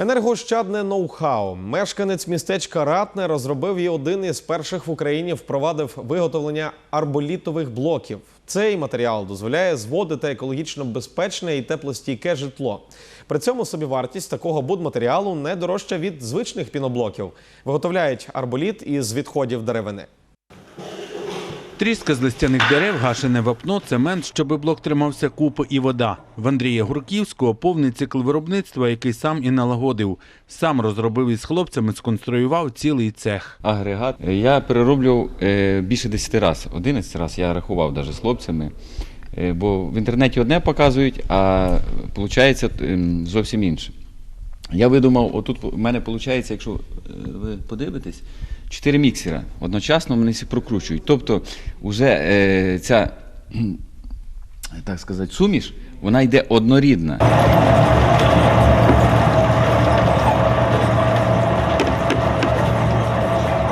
Енергоощадне ноу-хау. Мешканець містечка Ратне розробив і один із перших в Україні впровадив виготовлення арболітових блоків. Цей матеріал дозволяє зводити екологічно безпечне і теплостійке житло. При цьому собівартість такого будматеріалу не дорожча від звичних піноблоків. Виготовляють арболіт із відходів деревини. Тріска з листяних дерев, гашене вапно, цемент, щоби блок тримався купи і вода. В Андрія Гурківського повний цикл виробництва, який сам і налагодив. Сам розробив із хлопцями, сконструював цілий цех. агрегат. Я перероблював е, більше 10 разів. 11 разів я рахував навіть з хлопцями. Е, Бо в інтернеті одне показують, а виходить зовсім інше. Я видумав, отут у мене виходить, якщо е, ви подивитесь, 4 міксера одночасно вони всі прокручують. Тобто, вже е, ця, так сказати, суміш, вона йде однорідна.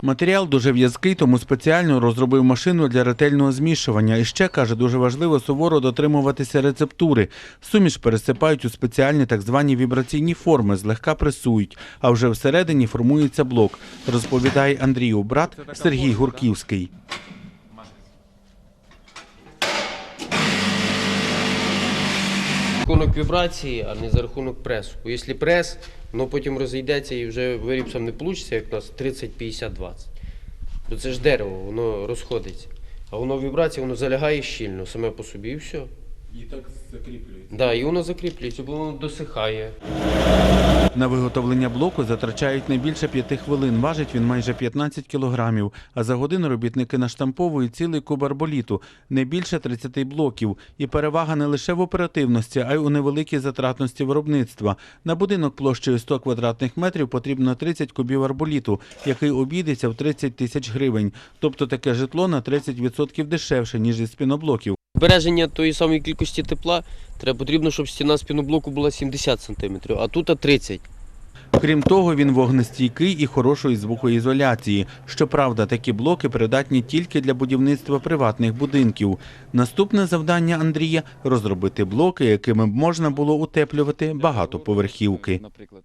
Матеріал дуже в'язкий, тому спеціально розробив машину для ретельного змішування. І ще, каже, дуже важливо суворо дотримуватися рецептури. Суміш пересипають у спеціальні так звані вібраційні форми, злегка пресують, а вже всередині формується блок, розповідає Андрію брат Сергій Гурківський. Рахунок вібрації, а не за рахунок пресу. Бо якщо прес, воно потім розійдеться і вже вирібсом не вийде, як у нас 30, 50, 20. Бо це ж дерево, воно розходиться. А воно вібрація, воно залягає щільно саме по собі і все. І так закріплюється. Да, і воно закріплюється, бо воно досихає. На виготовлення блоку затрачають не більше п'яти хвилин. Важить він майже 15 кілограмів. А за годину робітники наштамповують цілий куб арболіту, не більше 30 блоків. І перевага не лише в оперативності, а й у невеликій затратності виробництва. На будинок площею 100 квадратних метрів потрібно 30 кубів арболіту, який обійдеться в 30 тисяч гривень. Тобто таке житло на 30% дешевше, ніж із піноблоків. Збереження тої самої кількості тепла треба потрібно, щоб стіна спінблоку була 70 см, а тут 30 Крім того, він вогнестійкий і хорошої звукоізоляції. Щоправда, такі блоки придатні тільки для будівництва приватних будинків. Наступне завдання Андрія розробити блоки, якими б можна було утеплювати багатоповерхівки. Наприклад.